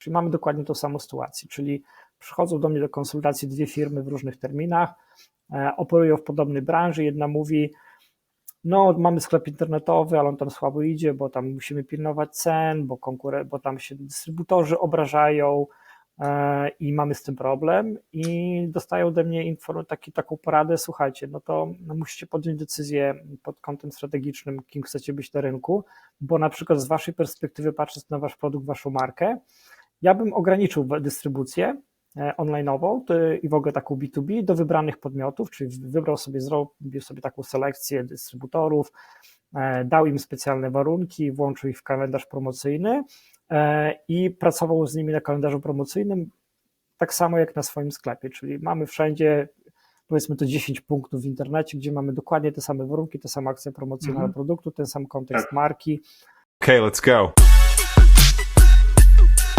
Czyli mamy dokładnie tą samą sytuację, czyli przychodzą do mnie do konsultacji dwie firmy w różnych terminach, e, operują w podobnej branży. Jedna mówi, no mamy sklep internetowy, ale on tam słabo idzie, bo tam musimy pilnować cen, bo, konkuren- bo tam się dystrybutorzy obrażają e, i mamy z tym problem i dostają ode mnie inform- taki, taką poradę, słuchajcie, no to no, musicie podjąć decyzję pod kątem strategicznym, kim chcecie być na rynku, bo na przykład z waszej perspektywy, patrząc na wasz produkt, waszą markę, ja bym ograniczył dystrybucję e, online'ową i w ogóle taką B2B do wybranych podmiotów, czyli wybrał sobie, zrobił sobie taką selekcję dystrybutorów, e, dał im specjalne warunki, włączył ich w kalendarz promocyjny e, i pracował z nimi na kalendarzu promocyjnym tak samo jak na swoim sklepie, czyli mamy wszędzie powiedzmy to 10 punktów w internecie, gdzie mamy dokładnie te same warunki, te same akcje promocyjne Mhm. produktu, ten sam kontekst Tak. marki, Okay, let's go.